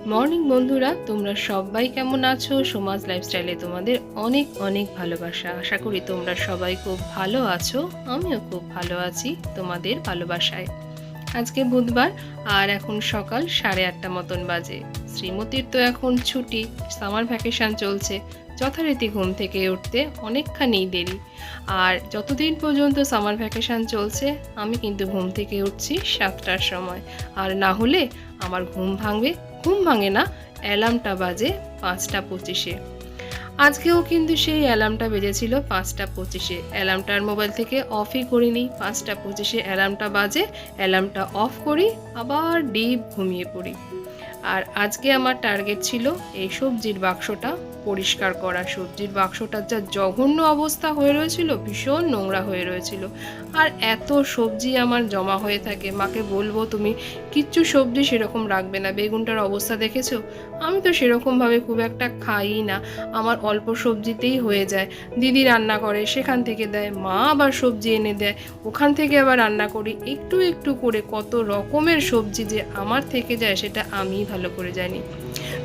Good morning বন্ধুরা, তোমরা সবাই কেমন আছো? সমাজ লাইফস্টাইলে তোমাদের অনেক অনেক ভালোবাসা। আশা করি তোমরা সবাই খুব ভালো আছো, আমিও খুব ভালো আছি তোমাদের ভালোবাসায়। আজকে বুধবার, আর এখন সকাল সাড়ে আটটা মতন বাজে। শ্রীমতীর তো এখন ছুটি সামার ভ্যাকেশন চলছে। যথারীতি ঘুম থেকে উঠতে অনেকখানি দেরি। আর যতদিন পর্যন্ত সামার ভ্যাকেশন চলছে, আমি কিন্তু ঘুম থেকে উঠছি সাতটার সময়। আর না হলে আমার ঘুম ভাঙবে ঘুম ভাঙে না, অ্যালার্মটা বাজে পাঁচটা পঁচিশে। আজকেও কিন্তু সেই অ্যালার্মটা বেজেছিল পাঁচটা পঁচিশে। অ্যালার্মটার মোবাইল থেকে অফই করিনি, পাঁচটা পঁচিশে অ্যালার্মটা বাজে, অ্যালার্মটা অফ করি, আবার ডিপ ঘুমিয়ে পড়ি। আর আজকে আমার টার্গেট ছিল এই সবজির বাক্সটা পরিষ্কার করা। সবজির বাক্সটার যা জঘন্য অবস্থা হয়ে রয়েছিল, ভীষণ নোংরা হয়ে রয়েছিল। আর এত সবজি আমার জমা হয়ে থাকে, মাকে বলব তুমি কিচ্ছু সবজি সেরকম রাখবে না। বেগুনটার অবস্থা দেখেছ? আমি তো সেরকমভাবে খুব একটা খাই না। আমার অল্প সবজিতেই হয়ে যায়। দিদি রান্না করে, সেখান থেকে দেয়। মা আবার সবজি এনে দেয়। ওখান থেকে আবার রান্না করি। একটু একটু করে কত রকমের সবজি যে আমার থেকে যায়, সেটা আমি ভালো করে জানি।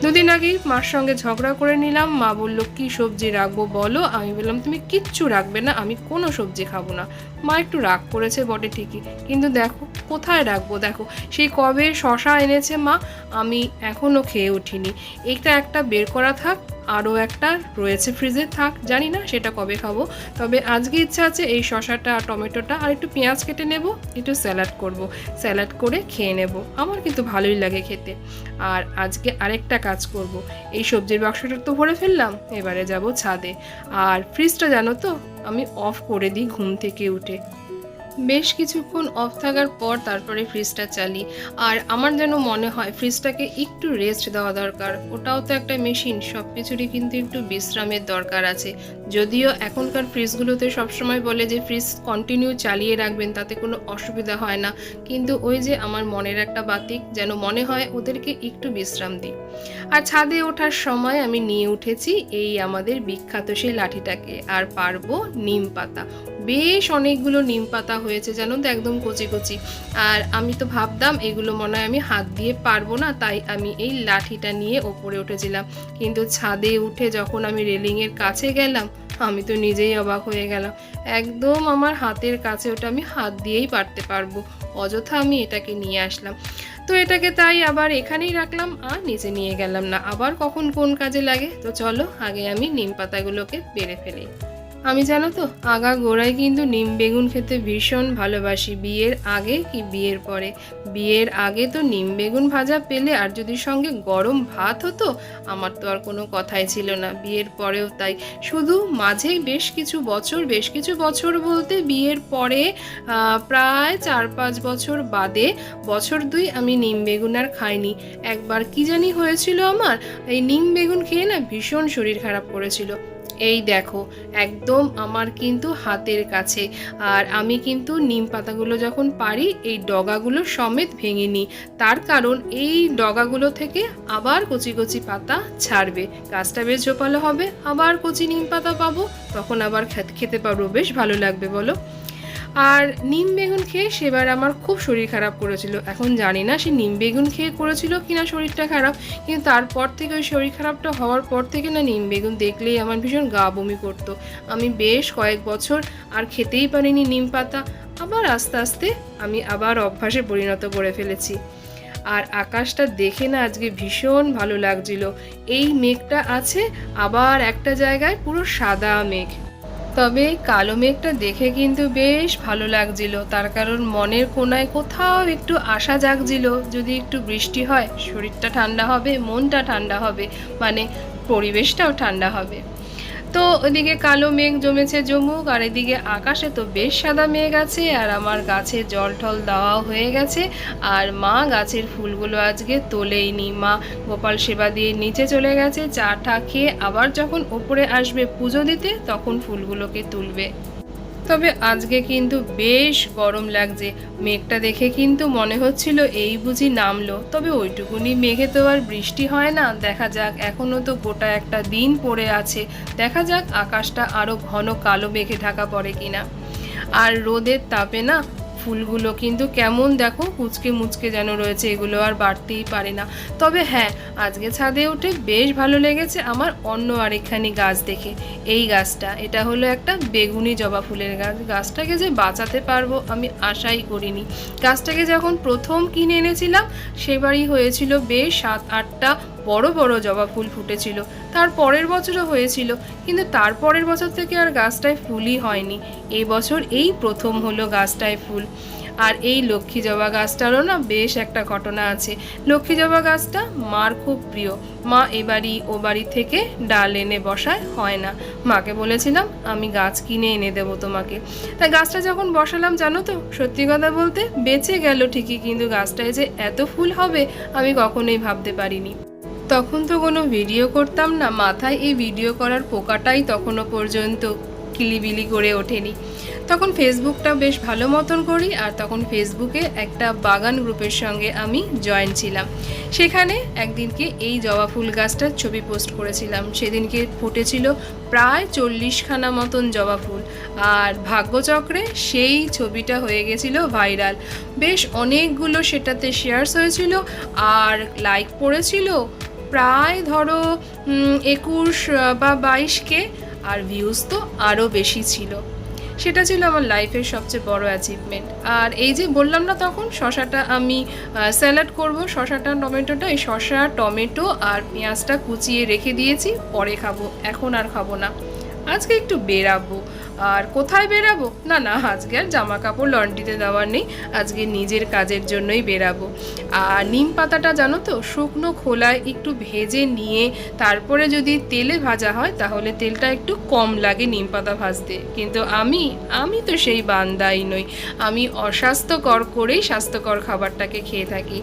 দুদিন আগেই মার সঙ্গে ঝগড়া করে নিলাম। মা বলল, কি সবজি রাখব বলো? আমি বললাম, তুমি কিচ্ছু রাখবে না, আমি কোনো সবজি খাব না। মা একটু রাগ করেছে বটে, ঠিকই। কিন্তু দেখো, কোথায় রাখব দেখো? সেই কবে শশা এনেছে মা, আমি এখনও খেয়ে উঠিনি। এটা একটা বের করা থাক আরও একটা রয়েছে ফ্রিজে, থাক, জানি না সেটা কবে খাব। তবে আজকে ইচ্ছা আছে এই শশাটা টমেটোটা আর একটু পেঁয়াজ কেটে নেব, একটু স্যালাড করব। স্যালাড করে খেয়ে নেব, আমার কিন্তু ভালোই লাগে খেতে। আর আজকে আরেকটা কাজ করব, এই সবজির বাক্সটা তো ভরে ফেললাম, এবারে যাব ছাদে। আর ফ্রিজটা জানো তো, আমি অফ করে দিই ঘুম থেকে উঠে। বেশ কিছুক্ষণ অফ থাকার পর তারপরে ফ্রিজটা চালি। আর আমার যেন মনে হয় ফ্রিজটাকে একটু রেস্ট দেওয়া দরকার। ওটাও তো একটা মেশিন সব কিছুরই কিন্তু একটু বিশ্রামের দরকার আছে। যদিও এখনকার ফ্রিজগুলোতে সবসময় বলে যে ফ্রিজ কন্টিনিউ চালিয়ে রাখবেন, তাতে কোনো অসুবিধা হয় না। কিন্তু ওই যে আমার মনের একটা বাতিক, যেন মনে হয় ওদেরকে একটু বিশ্রাম দিই। আর ছাদে ওঠার সময় আমি নিয়ে উঠেছি এই আমাদের বিখ্যাত সেই লাঠিটাকে। আর পারব নিম পাতা। বেশ অনেকগুলো নিম পাতা হয়েছে জানো তো, একদম কচি কচি। আর আমি তো ভাবতাম এগুলো মনে হয় আমি হাত দিয়ে পারব না, তাই আমি এই লাঠিটা নিয়ে ওপরে উঠেছিলাম। কিন্তু ছাদে উঠে যখন আমি রেলিংয়ের কাছে গেলাম, আমি তো নিজেই অবাক হয়ে গেলাম। একদম আমার হাতের কাছে ওটা আমি হাত দিয়েই পারতে পারব, অযথা আমি এটাকে নিয়ে আসলাম। তো এটাকে তাই আবার এখানেই রাখলাম আর নিচে নিয়ে গেলাম না। আবার কখন কোন কাজে লাগে? তো চলো আগে আমি নিম পাতাগুলোকে পেরে ফেলি। আমি জানো তো, আগা গোড়ায় কিন্তু নিম বেগুন খেতে ভীষণ ভালোবাসি। বিয়ের আগে কি বিয়ের পরে? বিয়ের আগে তো নিম বেগুন ভাজা পেলে আর যদি সঙ্গে গরম ভাত হতো, আমার তো আর কোনো কথাই ছিল না। বিয়ের পরেও তাই। শুধু মাঝে বেশ কিছু বছর, বেশ কিছু বছর বলতে বিয়ের পরে প্রায় চার পাঁচ বছর বাদে বছর দুই আমি নিম বেগুন আর খাইনি। একবার কি জানি হয়েছিল আমার, এই নিম বেগুন খেয়ে না ভীষণ শরীর খারাপ করেছিল। এই দেখো, একদম আমার কিন্তু হাতের কাছে। আর আমি কিন্তু নিম পাতাগুলো যখন পারি, এই ডগাগুলো সমেত ভেঙে নিই। তার কারণ এই ডগাগুলো থেকে আবার কচি কচি পাতা ছাড়বে। গাছটা বেশ জোপালো হবে, আবার কচি নিম পাতা পাবো, তখন আবার খেতে পারব, বেশ ভালো লাগবে, বলো। আর নিম বেগুন খেয়ে সেবার আমার খুব শরীর খারাপ করেছিল। এখন জানি না সে নিম বেগুন খেয়ে করেছিল কিনা শরীরটা খারাপ, কিন্তু তারপর থেকে ওই শরীর খারাপটা হওয়ার পর থেকে না নিম বেগুন দেখলেই আমার ভীষণ গা বমি করতো। আমি বেশ কয়েক বছর আর খেতেই পারিনি নিম পাতা, আবার আস্তে আস্তে আমি আবার অভ্যাসে পরিণত করে ফেলেছি। আর আকাশটা দেখে না আজকে ভীষণ ভালো লাগছিল। এই মেঘটা আছে, আবার একটা জায়গায় পুরো সাদা মেঘ। তবে কালো মেঘটা দেখে কিন্তু বেশ ভালো লাগছিল। তার কারণ মনের কোনায় কোথাও একটু আশা জাগছিল। যদি একটু বৃষ্টি হয়, শরীরটা ঠান্ডা হবে, মনটা ঠান্ডা হবে মানে পরিবেশটাও ঠান্ডা হবে। তো ওদিকে কালো মেঘ জমেছে জমুক আর এদিকে আকাশে তো বেশ সাদা মেঘ আছে, আর আমার গাছে জল টল দেওয়া হয়ে গেছে, আর মা গাছের ফুলগুলো আজকে তোলেইনি। মা গোপাল সেবা দিয়ে নিচে চলে গেছে, চা টা খেয়ে আবার যখন ওপরে আসবে পুজো দিতে, তখন ফুলগুলোকে তুলবে। তবে আজকে কিন্তু বেশ গরম লাগছে। মেঘটা দেখে কিন্তু মনে হচ্ছিল এই বুঝি নামলো, তবে ওইটুকুনি মেঘে তো আর বৃষ্টি হয় না। দেখা যাক এখনও তো গোটা একটা দিন পড়ে আছে। দেখা যাক, আকাশটা আরও ঘন কালো মেঘে ঢাকা পড়ে কিনা। আর রোদের তাপে না ফুলগুলো। কিন্তু কেমন দেখো, কুচকে মুচকে যেন রয়েছে এগুলো, আর বাড়তেই পারে না। তবে হ্যাঁ আজকে ছাদে উঠে বেশ ভালো লেগেছে আমার অন্য আরেকখানি গাছ দেখে। এই গাছটা, এটা হলো একটা বেগুনি জবা ফুলের গাছ। গাছটাকে যে বাঁচাতে পারব আমি আশাই করিনি। গাছটাকে যখন প্রথম কিনে এনেছিলাম, সেবারই হয়েছিল বেশ সাত আটটা বড় বড় জবা ফুল ফুটেছিল। তার পরের বছরও হয়েছিল, কিন্তু তার পরের বছর থেকে আর গাছটায় ফুলই হয়নি। এই বছর এই প্রথম হলো গাছটায় ফুল। আর এই লক্ষ্মী জবা গাছটারও না বেশ একটা ঘটনা আছে। লক্ষ্মী জবা গাছটা মার খুব প্রিয়। মা এ বাড়ি, ও বাড়ি থেকে ডাল এনে বসায়, হয় না। মাকে বলেছিলাম, আমি গাছ কিনে এনে দেবো তোমাকে। তা গাছটা যখন বসালাম, জানো তো, সত্যি কথা বলতে বেঁচে গেল ঠিকই, কিন্তু গাছটায় যে এত ফুল হবে, আমি কখনোই ভাবতে পারিনি। তখন তো কোনো ভিডিও করতাম না, মাথায় এই ভিডিও করার পোকাটাই তখনও পর্যন্ত কিলিবিলি করে ওঠেনি। তখন ফেসবুকটা বেশ ভালো মতন করি আর তখন ফেসবুকে একটা বাগান গ্রুপের সঙ্গে আমি জয়েন ছিলাম। সেখানে একদিনকে এই জবা ফুল গাছটার ছবি পোস্ট করেছিলাম। সেদিনকে ফুটেছিল প্রায় চল্লিশখানা মতন জবা ফুল আর ভাগ্যচক্রে সেই ছবিটা হয়ে গেছিল ভাইরাল বেশ অনেকগুলো সেটাতে শেয়ার্স হয়েছিল আর লাইক পড়েছিল প্রায় ধরো একুশ বা বাইশকে, আর ভিউজ তো আরও বেশি ছিল। সেটা ছিল আমার লাইফের সবচেয়ে বড় অ্যাচিভমেন্ট আর এই যে বললাম না তখন, শশাটা আমি স্যালাড করব, শশাটা, টমেটোটা, এই শশা, টমেটো আর পেঁয়াজটা কুচিয়ে রেখে দিয়েছি, পরে খাব, এখন আর খাব না। আজকে একটু বেরাবো। আর কোথায় বেরাবো না না, আজকে আর জামা কাপড় লন্ড্রিতে দেওয়ার নেই। আজকে নিজের কাজের জন্যই বেরাবো আর নিম পাতাটা জানো তো, শুকনো খোলায় একটু ভেজে নিয়ে তারপরে যদি তেলে ভাজা হয়, তাহলে তেলটা একটু কম লাগে নিম পাতা ভাজতে। কিন্তু আমি আমি তো সেই বান্দাই নই। আমি অস্বাস্থ্যকর করেই স্বাস্থ্যকর খাবারটাকে খেয়ে থাকি।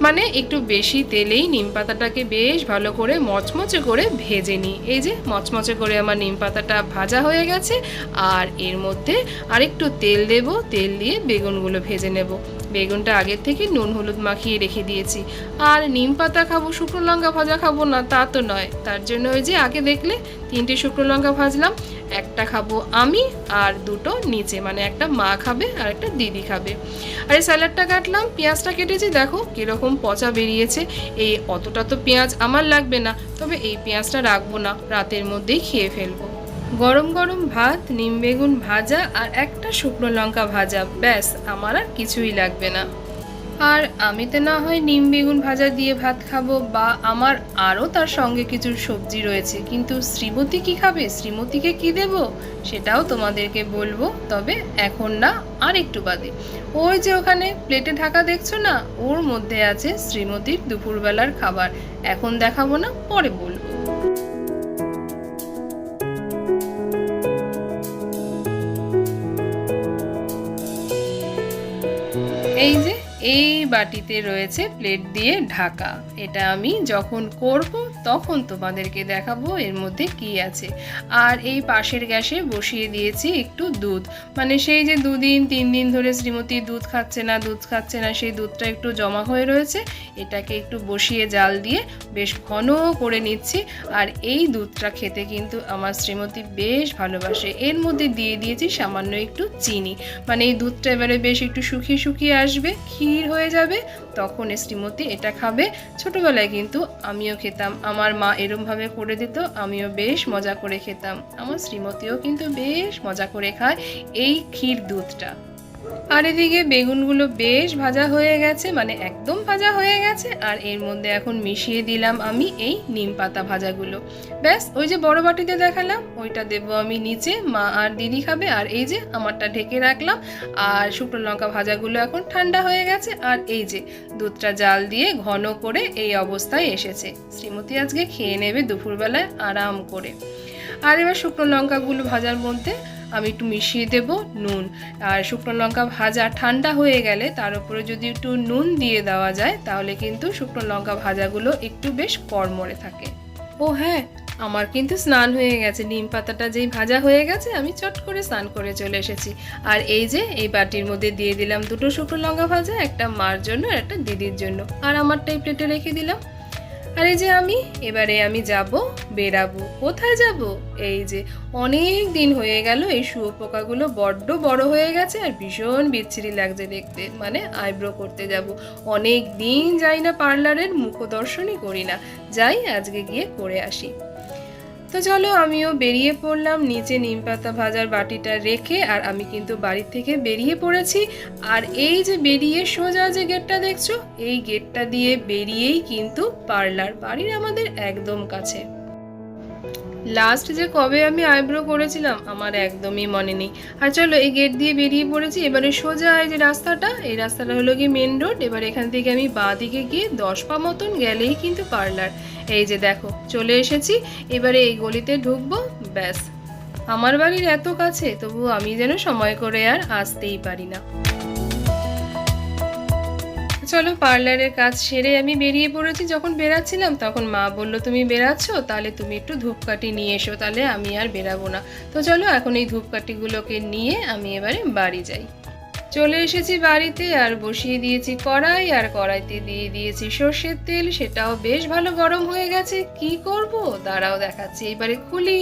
মানে একটু বেশি তেলেই নিম পাতাটাকে বেশ ভালো করে মচমচে করে ভেজে নিই। এই যে, মচমচে করে আমার নিম পাতাটা ভাজা হয়ে গেছে। আর এর মধ্যে আরেকটু তেল দেব, তেল দিয়ে বেগুনগুলো ভেজে নেব। বেগুনটা আগের থেকে নুন, হলুদ মাখিয়ে রেখে দিয়েছি। আর নিম পাতা খাব, শুকনো লঙ্কা ভাজা খাব না, তা তো নয়। তার জন্য ওই যে আগে দেখলে তিনটে শুকনো লঙ্কা ভাজলাম, একটা খাব আমি আর দুটো নিচে। মানে একটা মা খাবে আর একটা দিদি খাবে। আর এই স্যালাডটা কাটলাম, পেঁয়াজটা কেটেছি, দেখো কীরকম পচা বেরিয়েছে। এই অতটা তো পেঁয়াজ আমার লাগবে না, তবে এই পেঁয়াজটা রাখব না, রাতের মধ্যেই খেয়ে ফেলব। গরম গরম ভাত, নিম বেগুন ভাজা আর একটা শুকনো লঙ্কা ভাজা। ব্যাস, আমার আর কিছুই লাগবে না। আর আমি তো না হয় নিম বেগুন ভাজা দিয়ে ভাত খাব বা আমার আরও তার সঙ্গে কিছু সবজি রয়েছে। কিন্তু শ্রীমতী কি খাবে? শ্রীমতীকে কি দেব? সেটাও তোমাদেরকে বলব, তবে এখন না, আর একটু বাদে। ওই যে ওখানে প্লেটে ঢাকা দেখছ না? ওর মধ্যে আছে শ্রীমতীর দুপুরবেলার খাবার। এখন দেখাবো না, পরে বলব। এই যে এই বাটিতে রয়েছে প্লেট দিয়ে ঢাকা। এটা আমি যখন করব তখন তোমাদেরকে দেখাবো এর মধ্যে কি আছে। আর এই পাশের গ্যাসে বসিয়ে দিয়েছি একটু দুধ। মানে সেই যে দুদিন, তিন দিন ধরে শ্রীমতী দুধ খাচ্ছে না, দুধ খাচ্ছে না, সেই দুধটা একটু জমা হয়ে রয়েছে, এটাকে একটু বসিয়ে জাল দিয়ে বেশ ঘন করে নিচ্ছি। আর এই দুধটা খেতে কিন্তু আমার শ্রীমতী বেশ ভালোবাসে। এর মধ্যে দিয়ে দিয়েছি সামান্য একটু চিনি। মানে এই দুধটা এবারে বেশ একটু শুকিয়ে শুকিয়ে আসবে, ক্ষীর হয়ে যাবে তখন শ্রীমতী এটা খাবে। ছোটোবেলায় কিন্তু আমিও খেতাম। আমার মা এরমভাবে করে দিত, আমিও বেশ মজা করে খেতাম। আমার শ্রীমতীও কিন্তু বেশ মজা করে খায় এই ক্ষীর দুধটা। আর এদিকে বেগুনগুলো বেশ ভাজা হয়ে গেছে মানে একদম ভাজা হয়ে গেছে, আর এর মধ্যে এখন মিশিয়ে দিলাম আমি এই নিম পাতা ভাজাগুলো। ব্যাস, ওই যে বড় বাটিতে দেখালাম, ওইটা দেবো আমি নিচে, মা আর দিদি খাবে, আর এই যে আমারটা ঢেকে রাখলাম, আর শুকনো লঙ্কা ভাজাগুলো এখন ঠান্ডা হয়ে গেছে, আর এই যে দুধটা জাল দিয়ে ঘন করে এই অবস্থায় এসেছে। শ্রীমতী আজকে খেয়ে নেবে দুপুরবেলায় আরাম করে। আর এবার শুকনো লঙ্কাগুলো ভাজার মধ্যে আমি একটু মিশিয়ে দেব নুন। আর শুকনো লঙ্কা ভাজা ঠান্ডা হয়ে গেলে তার উপরে যদি একটু নুন দিয়ে দেওয়া যায়, তাহলে কিন্তু শুকনো লঙ্কা ভাজাগুলো একটু বেশ কড়মড়ে থাকে। ও হ্যাঁ আমার কিন্তু স্নান হয়ে গেছে। নিম পাতাটা যেই ভাজা হয়ে গেছে, আমি চট করে স্নান করে চলে এসেছি। আর এই যে, এই বাটির মধ্যে দিয়ে দিলাম দুটো শুকনো লঙ্কা ভাজা, একটা মার জন্য আর একটা দিদির জন্য। আর আমারটা এই প্লেটে রেখে দিলাম। আর এই যে আমি, এবারে আমি যাব বেরাবো কোথায় যাব? এই যে অনেক দিন হয়ে গেল, এই শুয়োপোকাগুলো বড্ড বড় হয়ে গেছে আর ভীষণ বিচ্ছিরি লাগছে দেখতে। মানে আইব্রো করতে যাব। অনেক দিন যাই না পার্লারের, মুখদর্শনই করি না। যাই আজকে গিয়ে করে আসি। তো চলো, আমিও বেরিয়ে পড়লাম নিচে নিম পাতা ভাজার বাটিটা রেখে, আর আমি কিন্তু বাড়ি থেকে বেরিয়ে পড়েছি। আর এই যে বেরিয়ে সোজা যে গেটটা দেখছ, এই গেটটা দিয়ে বেরিয়েই কিন্তু পার্লার, বাড়ির আমাদের একদম কাছে। লাস্ট যে কবে আমি আইব্রো করেছিলাম, আমার একদমই মনে নেই। আর চলো, এই গেট দিয়ে বেরিয়ে পড়েছি, এবারে সোজা এই যে রাস্তাটা, এই রাস্তাটা হলো গিয়ে মেন রোড এবার এখান থেকে আমি বাঁ দিকে গিয়ে দশ পা মতন গেলেই কিন্তু পার্লার এই যে দেখো, চলে এসেছি, এবারে এই গলিতে ঢুকবো, ব্যাস। আমার বাড়ির এত কাছে তবু আমি যেন সময় করে আর আসতেই পারি না। চলো পার্লারের কাজ সেরে আমি বেরিয়ে পড়েছি। যখন বেরাচ্ছিলাম তখন মা বলল, তুমি বেরাচ্ছ? তাহলে তুমি একটু ধূপকাঠি নিয়ে এসো, তাহলে আমি আর বেরাবো না। তো চলো এখন এই ধূপকাঠিগুলোকে নিয়ে আমি এবারে বাড়ি যাই। চলে এসেছি বাড়িতে, আর বসিয়ে দিয়েছি কড়াই, আর কড়াইতে দিয়ে দিয়েছি সর্ষের তেল। সেটাও বেশ ভালো গরম হয়ে গেছে। কি করব? দাঁড়াও দেখাচ্ছি, এবারে খুলি।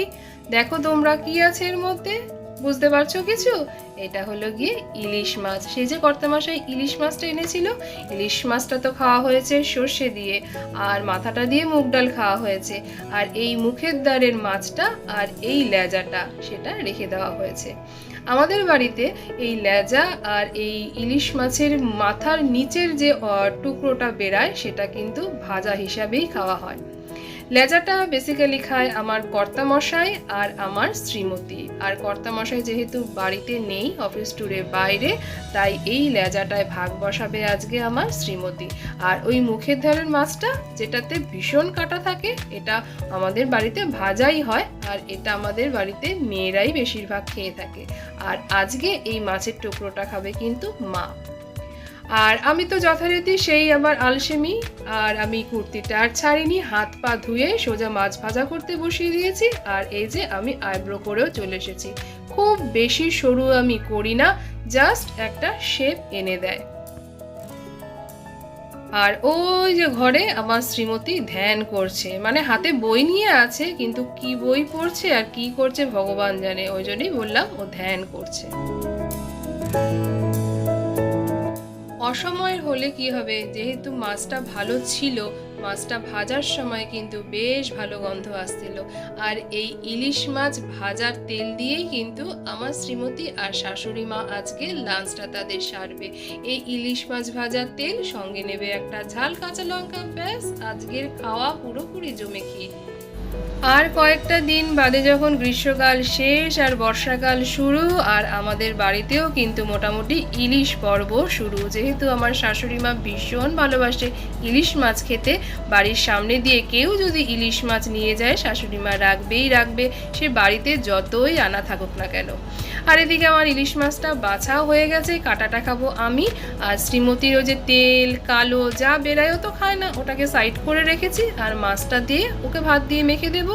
দেখো তোমরা কি আছে এর মধ্যে। বুঝতে পারছ কিছু? এটা হলো গিয়ে ইলিশ মাছ। সেই যে কর্তামশাই ইলিশ মাছটা এনেছিল, ইলিশ মাছটা তো খাওয়া হয়েছে সর্ষে দিয়ে আর মাথাটা দিয়ে মুগ ডাল খাওয়া হয়েছে। আর এই মুখের দ্বারের মাছটা আর এই লেজাটা সেটা রেখে দেওয়া হয়েছে। আমাদের বাড়িতে এই লেজা আর এই ইলিশ মাছের মাথার নিচের যে টুকরোটা বেরায় সেটা কিন্তু ভাজা হিসাবেই খাওয়া হয়। লেজাটা বেসিক্যালি খায় আমার কর্তামশাই আর আমার শ্রীমতী। আর কর্তামশাই যেহেতু বাড়িতে নেই অফিস ট্যুরে বাইরে, তাই এই লেজাটায় ভাগ বসাবে আজকে আমার শ্রীমতী। আর ওই মুখের ধারের মাছটা, যেটাতে ভীষণ কাটা থাকে, এটা আমাদের বাড়িতে ভাজাই হয়, আর এটা আমাদের বাড়িতে মেয়েরাই বেশিরভাগ খেয়ে থাকে। আর আজকে এই মাছের টুকরোটা খাবে কিন্তু মা। আর আমি তো যথারীতি সেই আমার আলসেমি, আর আমি কুর্তিটা আর ছাড়িনি, হাত পা ধুয়ে সোজা মাছ ভাজা করতে বসিয়ে দিয়েছি, আর এই যে আমি আইব্রো করেও চলে এসেছি। খুব বেশি সরু আমি করি না, জাস্ট একটা শেপ এনে দেয়। আর ওই যে ঘরে আমার শ্রীমতী ধ্যান করছে মানে হাতে বই নিয়ে আছে, কিন্তু কি বই পড়ছে আর কি করছে ভগবান জানে, ওই জন্যই বললাম ও ধ্যান করছে। অসময়ের হলে কি হবে? যেহেতু মাছটা ভালো ছিল, মাছটা ভাজার সময় কিন্তু বেশ ভালো গন্ধ আসছিল। আর এই ইলিশ মাছ ভাজার তেল দিয়েই কিন্তু আমার শ্রীমতী আর শাশুড়ি মা আজকে লাঞ্চটা তাদের সারবে। এই ইলিশ মাছ ভাজার তেল সঙ্গে নেবে একটা ঝাল কাঁচা লঙ্কা, ব্যাস। আজকের খাওয়া পুরোপুরি জমে খেয়ে আর কয়েকটা দিন বাদে যখন গ্রীষ্মকাল শেষ আর বর্ষাকাল শুরু, আর আমাদের বাড়িতেও কিন্তু মোটামুটি ইলিশ পর্ব শুরু। যেহেতু আমার শাশুড়ি মা ভীষণ ভালোবাসে ইলিশ মাছ খেতে, বাড়ির সামনে দিয়ে কেউ যদি ইলিশ মাছ নিয়ে যায়, শাশুড়ি মা রাখবেই রাখবে। সে বাড়িতে যতই আনা থাকুক না কেন। আর এদিকে আমার ইলিশ মাছটা বাছাও হয়ে গেছে, কাটাটা খাব আমি। আর শ্রীমতীরও যে তেল, কালো যা বেরায়ও তো খায় না, ওটাকে সাইড করে রেখেছি আর মাছটা দিয়ে ওকে ভাত দিয়ে মেখে দেবো।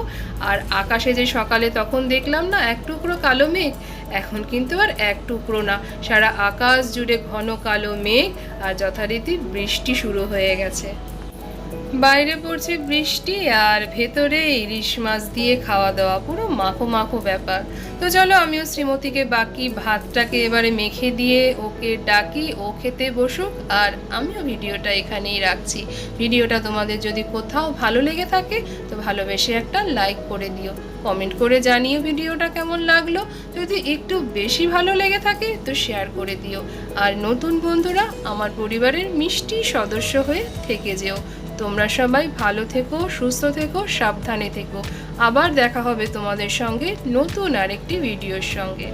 আর আকাশে যে সকালে তখন দেখলাম না এক টুকরো কালো মেঘ, এখন কিন্তু আর এক টুকরো না। সারা আকাশ জুড়ে ঘন কালো মেঘ আর যথারীতি বৃষ্টি শুরু হয়ে গেছে। বাইরে পড়ছে বৃষ্টি আর ভেতরে ইলিশ মাছ দিয়ে খাওয়া দাওয়া পুরো মাখো মাখো ব্যাপার। তো চলো আমিও শ্রীমতীকে বাকি ভাতটাকে এবারে মেখে দিয়ে ওকে ডাকি, ও খেতে বসুক, আর আমিও ভিডিওটা এখানেই রাখছি। ভিডিওটা তোমাদের যদি কোথাও ভালো লেগে থাকে, তো ভালোবেসে একটা লাইক করে দিও। কমেন্ট করে জানিও ভিডিওটা কেমন লাগল। যদি একটু বেশি ভালো লেগে থাকে, তো শেয়ার করে দিও। আর নতুন বন্ধুরা, আমার পরিবারের মিষ্টি সদস্য হয়ে থেকে যেও। তোমরা সবাই ভালো থেকো, সুস্থ থেকো, সাবধানে থেকো। আবার দেখা হবে তোমাদের সঙ্গে নতুন আরেকটি ভিডিওর সঙ্গে।